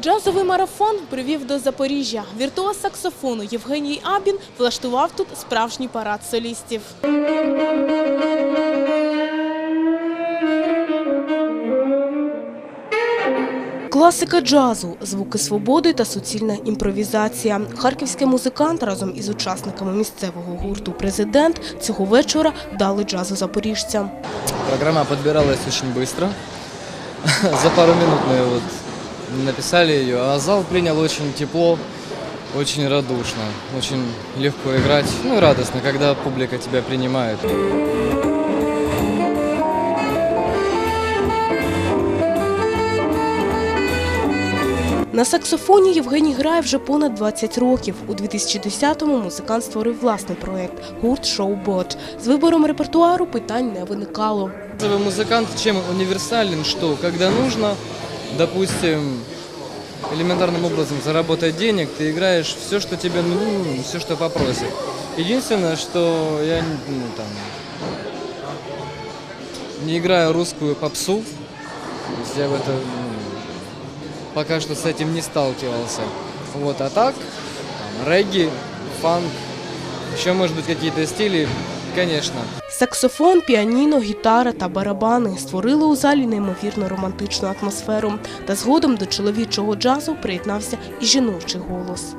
Джазовий марафон привів до Запоріжжя. Віртуоз саксофону Євгеній Абін влаштував тут справжній парад солістів. Класика джазу, звуки свободи та суцільна імпровізація. Харківський музикант разом із учасниками місцевого гурту Президент цього вечора дали джазу запоріжцям. Программа подбиралась очень быстро. За пару мы вот написали ее, а зал принял очень тепло, очень радушно, очень легко играть, ну и радостно, когда публика тебя принимает. На саксофоні Євгеній грає вже понад 20 років. У 2010-му музикант створив власний проєкт гурт Шоу-Бот. З вибором репертуару питань не виникало. Джазовый музыкант чем универсален, что когда нужно, допустим, элементарным образом заработать денег, ты играешь все, что тебе, ну, все, что попросят. Единственное, что я ну, там, не играю русскую попсу, то есть я в это ну, пока что с этим не сталкивался. Вот, а так, там, регги, фанк, еще, может быть, какие-то стили, конечно. Саксофон, піаніно, гітара та барабани створили у залі неймовірно романтичну атмосферу. Та згодом до чоловічого джазу приєднався і жіночий голос.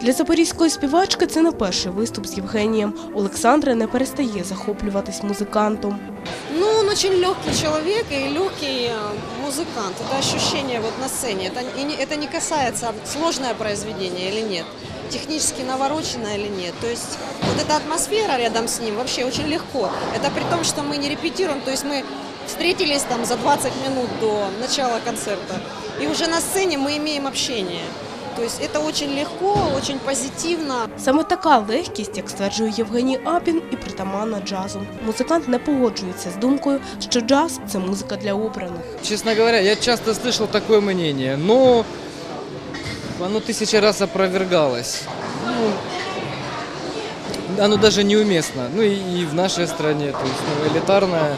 Для запорізької співачки це не перший виступ з Євгенієм. Олександра не перестає захоплюватись музикантом. Ну, он очень легкий человек и легкий музыкант. Это ощущение вот на сцене. Это, и не, это не касается, сложное произведение или нет, технически навороченное или нет. То есть вот эта атмосфера рядом с ним вообще очень легко. Это при том, что мы не репетируем, то есть мы встретились там за 20 минут до начала концерта. И уже на сцене мы имеем общение. То есть это очень легко, очень позитивно. Саме така легкість, як стверджує Євгеній Апін, і притаманна джазу. Музикант не погоджується з думкою, що джаз це музика для обраних. Честно говоря, я часто слышал такое мнение, но оно тысячи раз опровергалось. Ну, оно даже неуместно. Ну и, и в нашей стране, то есть ну, элитарная.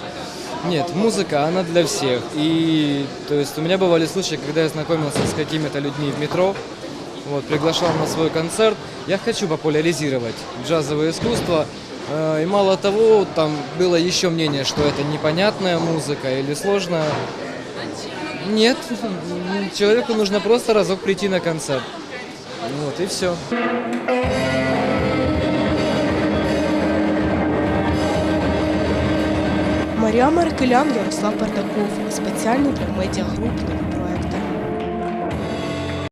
Нет, музыка, она для всех. И то есть у меня бывали случаи, когда я знакомился с какими-то людьми в метро, вот, приглашал на свой концерт. Я хочу популяризировать джазовое искусство. Э, И мало того, там было еще мнение, что это непонятная музыка или сложная. Нет, человеку нужно просто разок прийти на концерт. Вот и все. Марія Меркелян, Ярослав Бардаков. Спеціально для медіагруп «Нові